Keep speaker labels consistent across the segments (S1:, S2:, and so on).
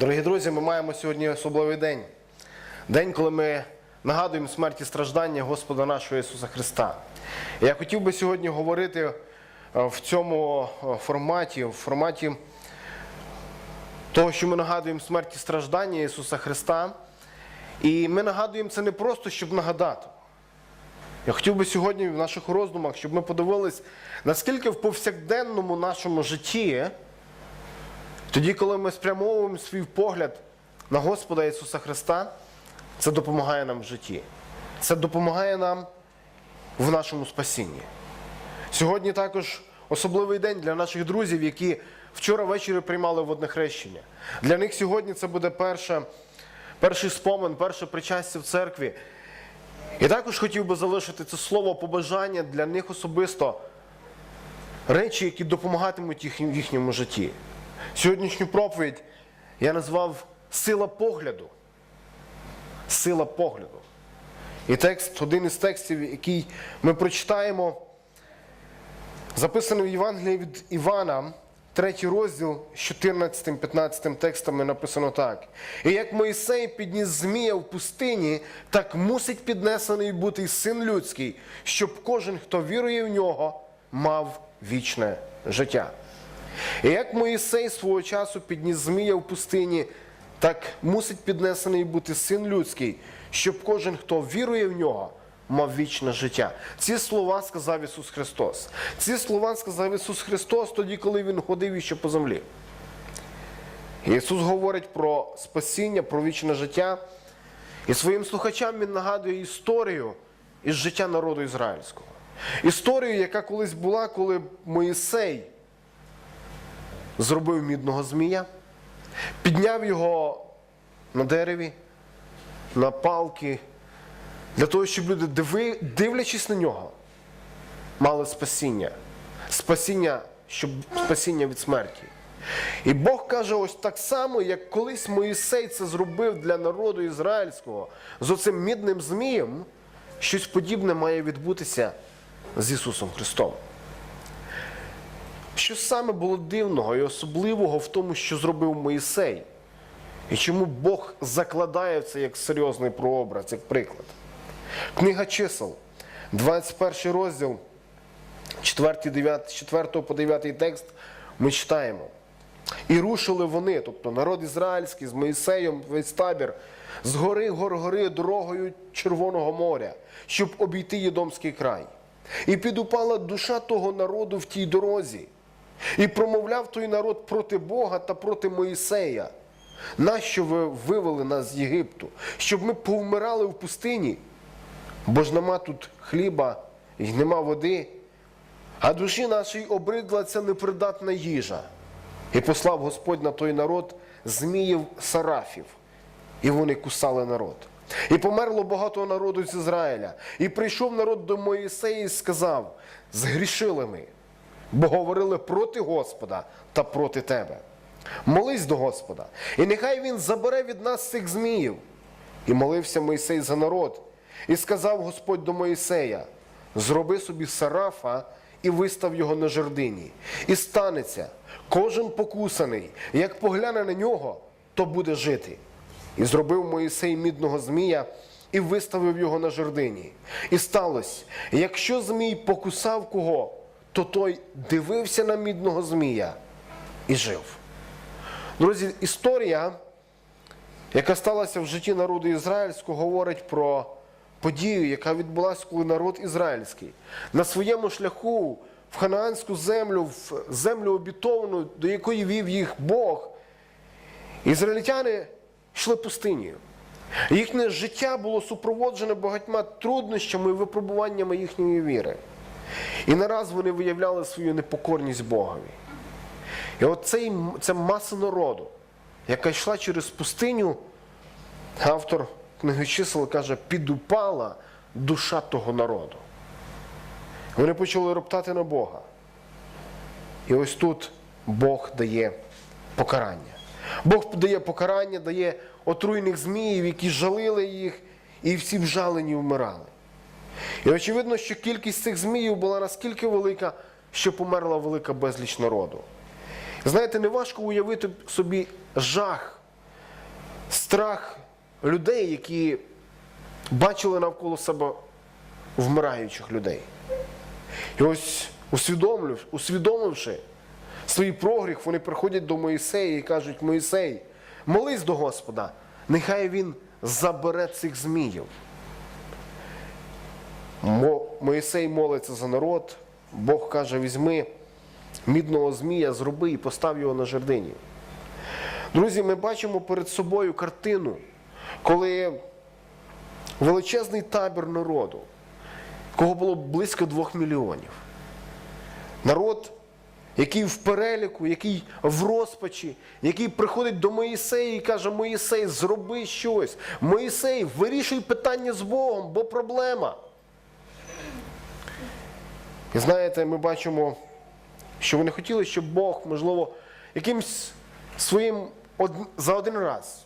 S1: Дорогі друзі, ми маємо сьогодні особливий день. День, коли ми нагадуємо смерть і страждання Господа нашого Ісуса Христа. Я хотів би сьогодні говорити е, в цьому е, форматі, в форматі того, що ми нагадуємо смерть і страждання Ісуса Христа. І ми нагадуємо це не просто, щоб нагадати. Я хотів би сьогодні в наших роздумах, щоб ми подивились, наскільки в повсякденному нашому житті, тоді, коли ми спрямовуємо свій погляд на Господа Ісуса Христа, це допомагає нам в житті. Це допомагає нам в нашому спасінні. Сьогодні також особливий день для наших друзів, які вчора ввечері приймали водне хрещення. Для них сьогодні це буде перше, перший спомин, перше причастя в церкві. І також хотів би залишити це слово побажання для них особисто, речі, які допомагатимуть їх в їхньому житті. Сьогоднішню проповідь я назвав Сила погляду. Сила погляду. І текст, один із текстів, який ми прочитаємо, записаний в Євангелії від Івана, третій розділ з 14-15 текстами написано так. І як Моїсей підніс Змія в пустині, так мусить піднесений бути син людський, щоб кожен, хто вірує в нього, мав вічне життя. І як Моїсей свого часу підніс Змія в пустині, так мусить піднесений бути син людський, щоб кожен, хто вірує в нього, мав вічне життя. Ці слова сказав Ісус Христос. Ці слова сказав Ісус Христос тоді, коли Він ходив іще по землі. Ісус говорить про спасіння, про вічне життя. І своїм слухачам Він нагадує історію із життя народу ізраїльського. Історію, яка колись була, коли Моїсей зробив мідного змія, підняв його на дереві, на палки, для того, щоб люди, диви, дивлячись на нього, мали спасіння. Спасіння, щоб спасіння від смерті. І Бог каже, ось так само, як колись Моїсей це зробив для народу ізраїльського з оцим мідним змієм, щось подібне має відбутися з Ісусом Христом. Що саме було дивного і особливого в тому, що зробив Моїсей? І чому Бог закладає це як серйозний прообраз, як приклад? Книга чисел, 21 розділ, 4, 9, 4 по 9 текст, ми читаємо. І рушили вони, тобто народ ізраїльський з Моїсеєм, весь табір, з гори гор гори дорогою Червоного моря, щоб обійти Єдомський край. І підупала душа того народу в тій дорозі. І промовляв той народ проти Бога та проти Моїсея. Нащо ви вивели нас з Єгипту? Щоб ми повмирали в пустині? Бо ж нема тут хліба і нема води, а душі нашій обридла ця непридатна їжа. І послав Господь на той народ зміїв сарафів, і вони кусали народ. І померло багато народу з Ізраїля. І прийшов народ до Моїсея і сказав: згрішили ми, бо говорили проти Господа та проти тебе. Молись до Господа, і нехай Він забере від нас цих зміїв. І молився Моїсей за народ, і сказав Господь до Моїсея: зроби собі сарафа і вистав його на жердині. І станеться, кожен покусаний, як погляне на нього, то буде жити. І зробив Моїсей мідного змія і виставив його на жердині. І сталося, якщо змій покусав кого, то той дивився на мідного змія і жив. Друзі, історія, яка сталася в житті народу ізраїльського, говорить про подію, яка відбулася, коли народ ізраїльський на своєму шляху в ханаанську землю, в землю обітовану, до якої вів їх Бог, ізраїльтяни йшли пустинею. Їхнє життя було супроводжене багатьма труднощами і випробуваннями їхньої віри. І нараз вони виявляли свою непокорність Богові. І от цей, ця маса народу, яка йшла через пустиню, автор книги чисел каже, підупала душа того народу. Вони почали роптати на Бога. І ось тут Бог дає покарання. Бог дає покарання, дає отруйних зміїв, які жалили їх, і всі вжалені вмирали. І очевидно, що кількість цих зміїв була наскільки велика, що померла велика безліч народу. Знаєте, неважко уявити собі жах страх людей, які бачили навколо себе вмираючих людей. І ось усвідомивши свій прогріх, вони приходять до Моїсея і кажуть: Моїсей, молись до Господа, нехай він забере цих зміїв. Мо- Моїсей молиться за народ, Бог каже: візьми мідного змія, зроби і постав його на жердині. Друзі, ми бачимо перед собою картину, коли величезний табір народу, кого було близько двох мільйонів. Народ, який в переліку, який в розпачі, який приходить до Моїсея і каже: Моїсей, зроби щось. Моїсей, вирішуй питання з Богом, бо проблема. І знаєте, ми бачимо, що вони хотіли, щоб Бог, можливо, якимсь своїм за один раз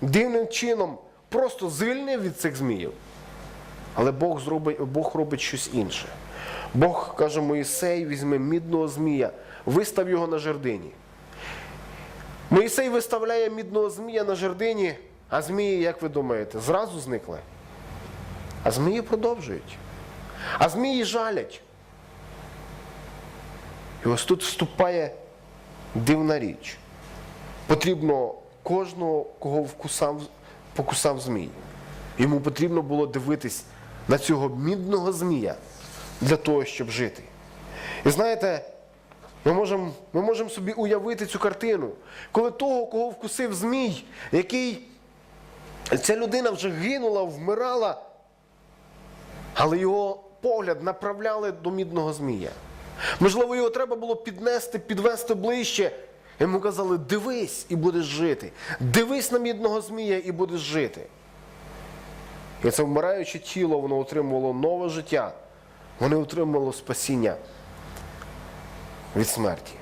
S1: дивним чином просто звільнив від цих зміїв. Але Бог, зробить, Бог робить щось інше. Бог каже Моїсей, візьми мідного змія, вистав його на жердині. Моїсей виставляє мідного змія на жердині, а змії, як ви думаєте, зразу зникли. А змії продовжують. А змії жалять. І ось тут вступає дивна річ. Потрібно кожного, кого вкусав, покусав змій. Йому потрібно було дивитись на цього мідного змія для того, щоб жити. І знаєте, ми можемо ми можем собі уявити цю картину, коли того, кого вкусив змій, який ця людина вже гинула, вмирала, але його погляд направляли до мідного змія. Можливо, його треба було піднести, підвести ближче. Йому казали, дивись і будеш жити. Дивись на мідного змія і будеш жити. І це вмираюче тіло, воно отримувало нове життя. Воно отримало спасіння від смерті.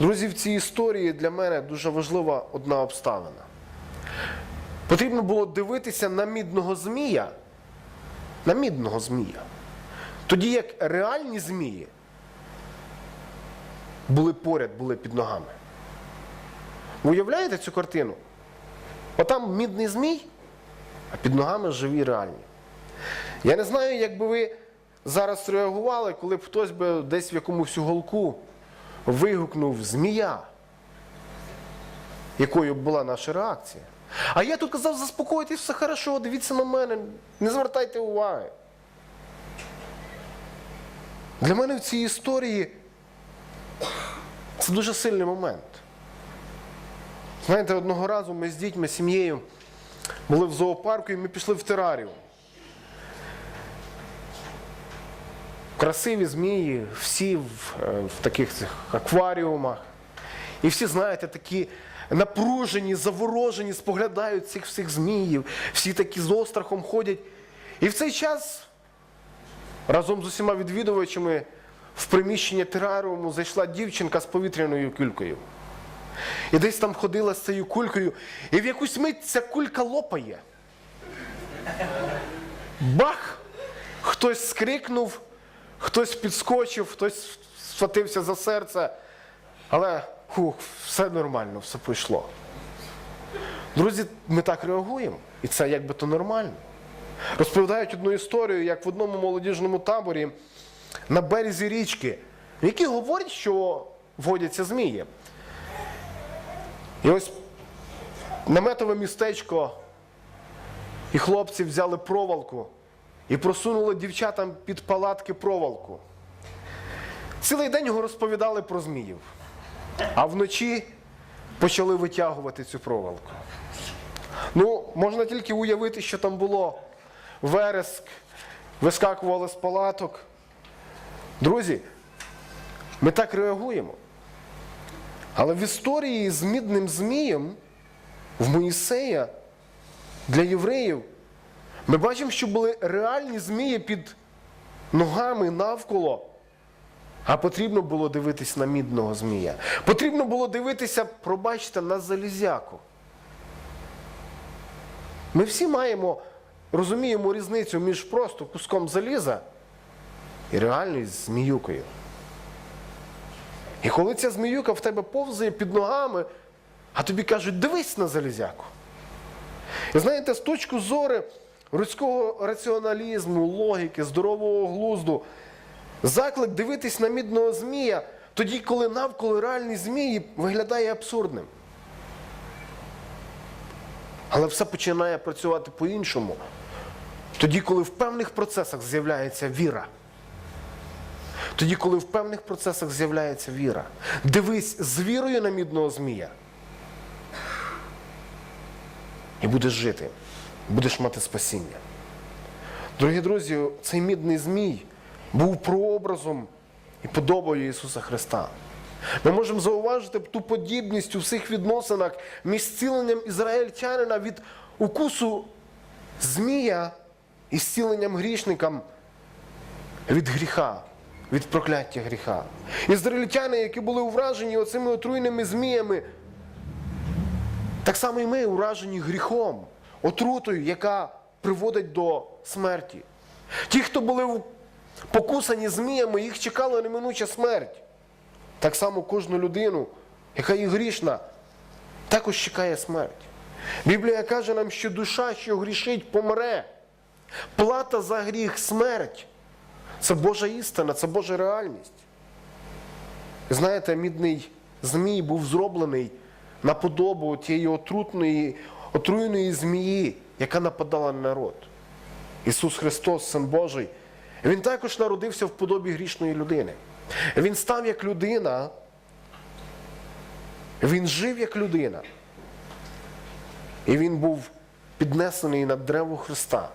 S1: Друзі, в цій історії для мене дуже важлива одна обставина. Потрібно було дивитися на мідного змія, на мідного змія. Тоді як реальні змії були поряд, були під ногами. Ви уявляєте цю картину? Отам мідний змій, а під ногами живі реальні. Я не знаю, як би ви зараз реагували, коли б хтось би десь в якомусь уголку вигукнув змія, якою б була наша реакція. А я тут казав, заспокойтесь, все хорошо, дивіться на мене, не звертайте уваги. Для мене в цій історії це дуже сильний момент. Знаєте, одного разу ми з дітьми, сім'єю були в зоопарку і ми пішли в тераріум. Красиві змії, всі в, е, в таких цих акваріумах. І всі, знаєте, такі напружені, заворожені, споглядають цих всіх зміїв, всі такі з острахом ходять. І в цей час разом з усіма відвідувачами в приміщення тераріуму зайшла дівчинка з повітряною кулькою. І десь там ходила з цією кулькою, і в якусь мить ця кулька лопає. Бах! Хтось скрикнув, хтось підскочив, хтось схватився за серце. Але хух, все нормально, все пройшло. Друзі, ми так реагуємо. І це якби то нормально. Розповідають одну історію, як в одному молодіжному таборі на березі річки, в якій говорять, що водяться змії. І ось наметове містечко, і хлопці взяли проволоку і просунули дівчатам під палатки проволоку. Цілий день його розповідали про зміїв, а вночі почали витягувати цю проволоку. Ну, можна тільки уявити, що там було вереск, вискакували з палаток. Друзі, ми так реагуємо. Але в історії з мідним змієм в Моїсея для євреїв ми бачимо, що були реальні змії під ногами навколо. А потрібно було дивитись на мідного змія. Потрібно було дивитися, пробачте, на залізяку. Ми всі маємо, розуміємо різницю між просто куском заліза і реальною зміюкою. І коли ця зміюка в тебе повзає під ногами, а тобі кажуть, дивись на залізяку. І знаєте, з точки зору людського раціоналізму, логіки, здорового глузду, заклик дивитись на мідного змія тоді, коли навколо реальний змії виглядає абсурдним. Але все починає працювати по-іншому. Тоді, коли в певних процесах з'являється віра. Тоді, коли в певних процесах з'являється віра. Дивись з вірою на мідного змія. І будеш жити, будеш мати спасіння. Дорогі друзі, цей мідний змій був прообразом і подобою Ісуса Христа. Ми можемо зауважити ту подібність у всіх відносинах між зціленням ізраїльтянина від укусу змія і зціленням грішникам від гріха, від прокляття гріха. Ізраїльтяни, які були уражені оцими отруйними зміями, так само і ми уражені гріхом, отрутою, яка приводить до смерті. Ті, хто були покусані зміями, їх чекала неминуча смерть. Так само кожну людину, яка є грішна, також чекає смерть. Біблія каже нам, що душа, що грішить, помре. Плата за гріх смерть. Це Божа істина, це Божа реальність. Знаєте, мідний змій був зроблений на подобу тієї отрутної, отруйної змії, яка нападала на народ. Ісус Христос, Син Божий, Він також народився в подобі грішної людини. Він став як людина, він жив як людина. І він був піднесений над древо Христа.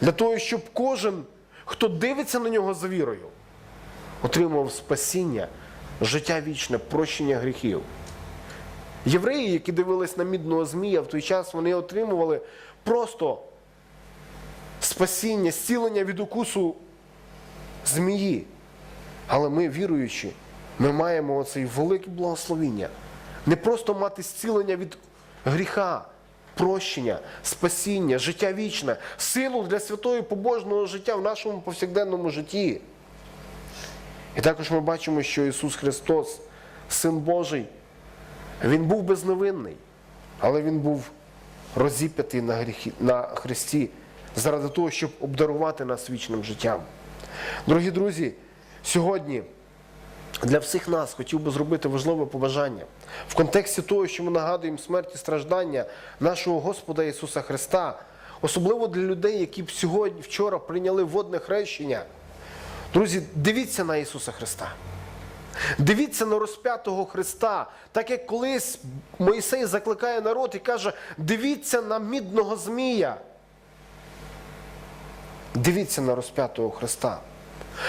S1: Для того, щоб кожен, хто дивиться на нього з вірою, отримував спасіння, життя вічне, прощення гріхів. Євреї, які дивились на мідного змія, в той час вони отримували просто спасіння, зцілення від укусу змії. Але ми, віруючі, ми маємо оцей велике благословіння. Не просто мати зцілення від гріха, прощення, спасіння, життя вічне, силу для святого і побожного життя в нашому повсякденному житті. І також ми бачимо, що Ісус Христос, Син Божий, Він був безневинний, але Він був розіп'ятий на, на Христі заради того, щоб обдарувати нас вічним життям. Дорогі друзі, сьогодні для всіх нас хотів би зробити важливе побажання в контексті того, що ми нагадуємо смерть і страждання нашого Господа Ісуса Христа, особливо для людей, які б сьогодні, вчора прийняли водне хрещення. Друзі, дивіться на Ісуса Христа. Дивіться на розп'ятого Христа, так як колись Моїсей закликає народ і каже: дивіться на мідного змія. Дивіться на розп'ятого Христа.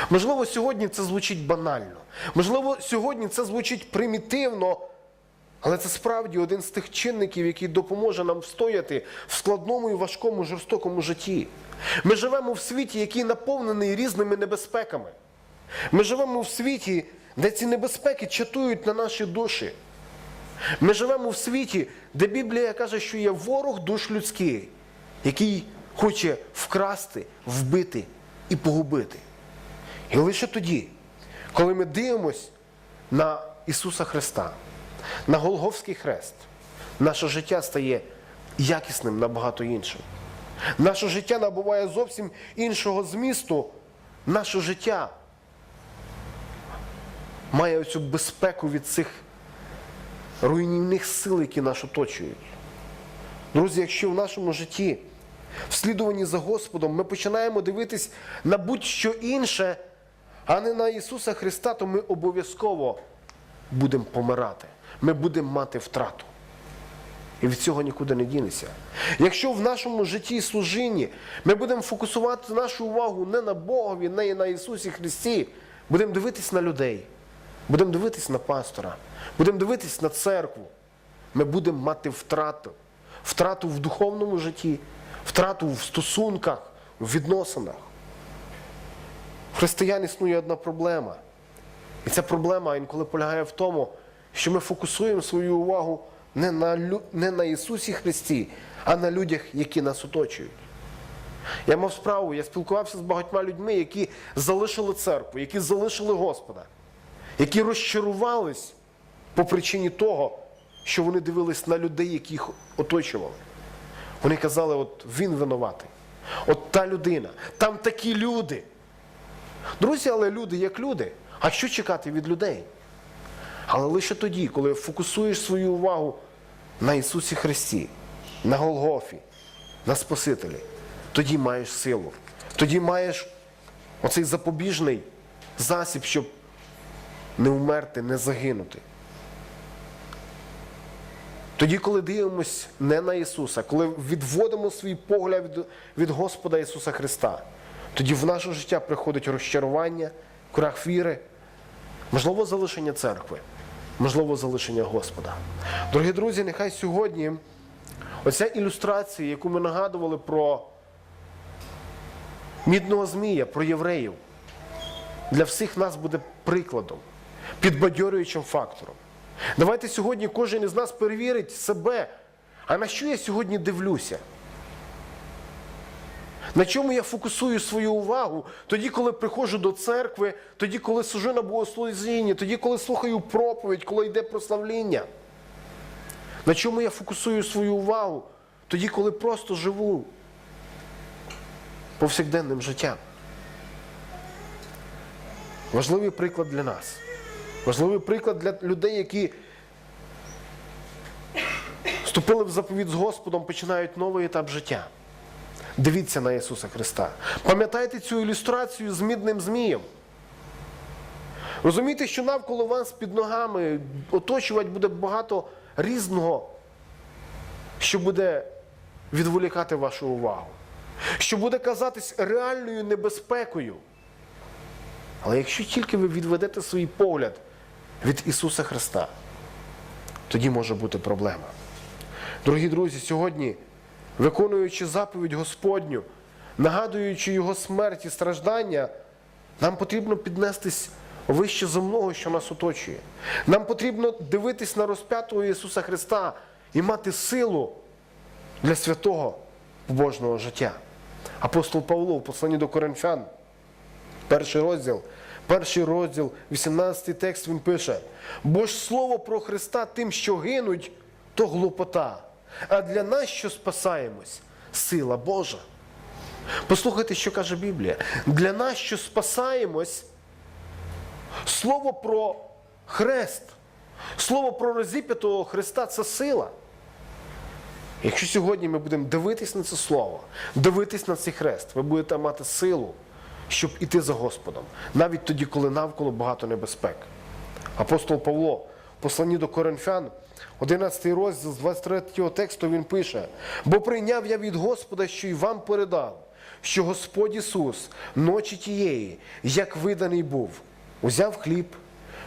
S1: Можливо, сьогодні це звучить банально. Можливо, сьогодні це звучить примітивно, але це справді один з тих чинників, який допоможе нам встояти в складному і важкому жорстокому житті. Ми живемо в світі, який наповнений різними небезпеками. Ми живемо в світі, де ці небезпеки чатують на наші душі. Ми живемо в світі, де Біблія каже, що є ворог душ людський, який хоче вкрасти, вбити і погубити. І лише тоді, коли ми дивимось на Ісуса Христа, на Голговський хрест, наше життя стає якісним набагато іншим. Наше життя набуває зовсім іншого змісту. Наше життя має оцю безпеку від цих руйнівних сил, які нас оточують. Друзі, якщо в нашому житті, в за Господом, ми починаємо дивитись на будь-що інше, а не на Ісуса Христа, то ми обов'язково будемо помирати. Ми будемо мати втрату. І від цього нікуди не дінеться. Якщо в нашому житті і служінні ми будемо фокусувати нашу увагу не на Богові, не на Ісусі Христі, будемо дивитись на людей, будемо дивитись на пастора, будемо дивитись на церкву, ми будемо мати втрату. Втрату в духовному житті, втрату в стосунках, в відносинах. Християн існує одна проблема. І ця проблема інколи полягає в тому, що ми фокусуємо свою увагу не на, лю- не на Ісусі Христі, а на людях, які нас оточують. Я мав справу, я спілкувався з багатьма людьми, які залишили церкву, які залишили Господа, які розчарувались по причині того, що вони дивились на людей, які їх оточували. Вони казали, от він винуватий. От та людина, там такі люди. Друзі, але люди як люди. А що чекати від людей? Але лише тоді, коли фокусуєш свою увагу на Ісусі Христі, на Голгофі, на Спасителі, тоді маєш силу. Тоді маєш оцей запобіжний засіб, щоб не вмерти, не загинути. Тоді, коли дивимось не на Ісуса, коли відводимо свій погляд від, Господа Ісуса Христа, тоді в наше життя приходить розчарування, крах віри, можливо, залишення церкви, можливо, залишення Господа. Дорогі друзі, нехай сьогодні оця ілюстрація, яку ми нагадували про мідного змія, про євреїв, для всіх нас буде прикладом, підбадьорюючим фактором. Давайте сьогодні кожен із нас перевірить себе. А на що я сьогодні дивлюся? На чому я фокусую свою увагу тоді, коли приходжу до церкви, тоді, коли сужу на богослужінні, тоді, коли слухаю проповідь, коли йде прославління? На чому я фокусую свою увагу тоді, коли просто живу повсякденним життям? Важливий приклад для нас. Важливий приклад для людей, які вступили в заповідь з Господом, починають новий етап життя. Дивіться на Ісуса Христа. Пам'ятайте цю ілюстрацію з мідним змієм. Розумійте, що навколо вас під ногами оточувати буде багато різного, що буде відволікати вашу увагу, що буде казатись реальною небезпекою. Але якщо тільки ви відведете свій погляд від Ісуса Христа, тоді може бути проблема. Дорогі друзі, сьогодні, виконуючи заповідь Господню, нагадуючи Його смерть і страждання, нам потрібно піднестись вище земного, що нас оточує. Нам потрібно дивитись на розп'ятого Ісуса Христа і мати силу для святого побожного життя. Апостол Павло в посланні до Коринфян, перший розділ, перший розділ, 18 текст він пише: бо ж слово про Христа тим, що гинуть, то глупота. А для нас, що спасаємось, сила Божа. Послухайте, що каже Біблія. Для нас, що спасаємось, слово про хрест, слово про розіп'ятого Христа це сила. Якщо сьогодні ми будемо дивитись на це слово, дивитись на цей хрест, ви будете мати силу, щоб іти за Господом, навіть тоді, коли навколо багато небезпек. Апостол Павло, в посланні до Коринфян, 11 розділ з 23 тексту він пише: бо прийняв я від Господа, що й вам передав, що Господь Ісус ночі тієї, як виданий був, узяв хліб,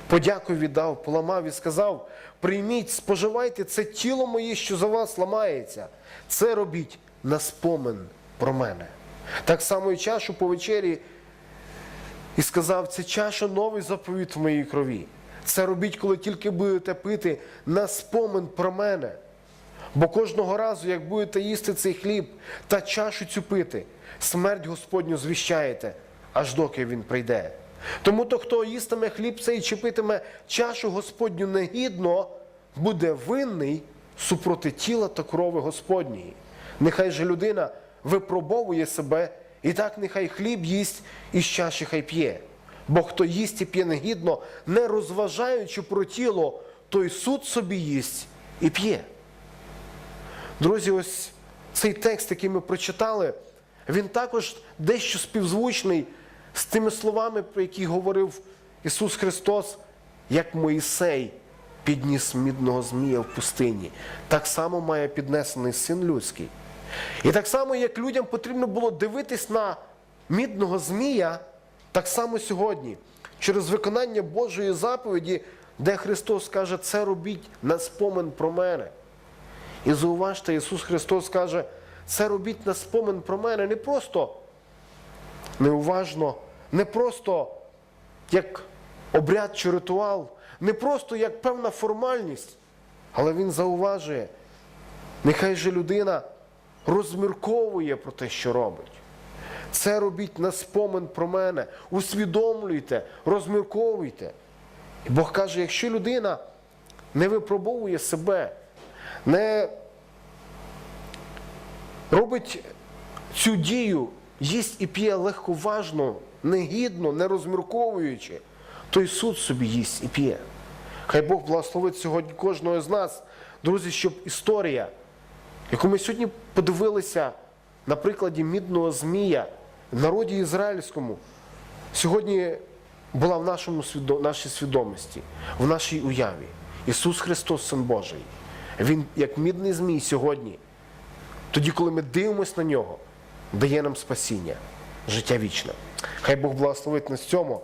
S1: подяку віддав, поламав і сказав: прийміть, споживайте це тіло моє, що за вас ламається. Це робіть на спомин про мене. Так само і чашу по вечері і сказав, це чаша новий заповіт в моїй крові. Це робіть, коли тільки будете пити на спомин про мене. Бо кожного разу, як будете їсти цей хліб та чашу цю пити, смерть Господню звіщаєте, аж доки він прийде. Тому то, хто їстиме хліб цей чи питиме чашу Господню негідно, буде винний супроти тіла та крови Господньої. Нехай же людина випробовує себе, і так нехай хліб їсть і з чаші хай п'є. Бо хто їсть і п'є негідно, не розважаючи про тіло, той суд собі їсть і п'є. Друзі, ось цей текст, який ми прочитали, він також дещо співзвучний з тими словами, про які говорив Ісус Христос, як Моїсей підніс мідного змія в пустині. Так само має піднесений син людський. І так само, як людям потрібно було дивитись на мідного змія, так само сьогодні, через виконання Божої заповіді, де Христос каже, це робіть на спомин про мене. І зауважте, Ісус Христос каже, це робіть на спомин про мене не просто неуважно, не просто як обряд чи ритуал, не просто як певна формальність, але Він зауважує, нехай же людина розмірковує про те, що робить. Це робіть на спомин про мене, усвідомлюйте, розмірковуйте. І Бог каже, якщо людина не випробовує себе, не робить цю дію, їсть і п'є легковажно, негідно, не розмірковуючи, той суд собі їсть і п'є. Хай Бог благословить сьогодні кожного з нас, друзі, щоб історія, яку ми сьогодні подивилися на прикладі мідного змія народі ізраїльському, сьогодні була в нашому нашій свідомості, в нашій уяві. Ісус Христос, Син Божий. Він, як мідний змій сьогодні, тоді, коли ми дивимося на нього, дає нам спасіння, життя вічне. Хай Бог благословить нас цьому.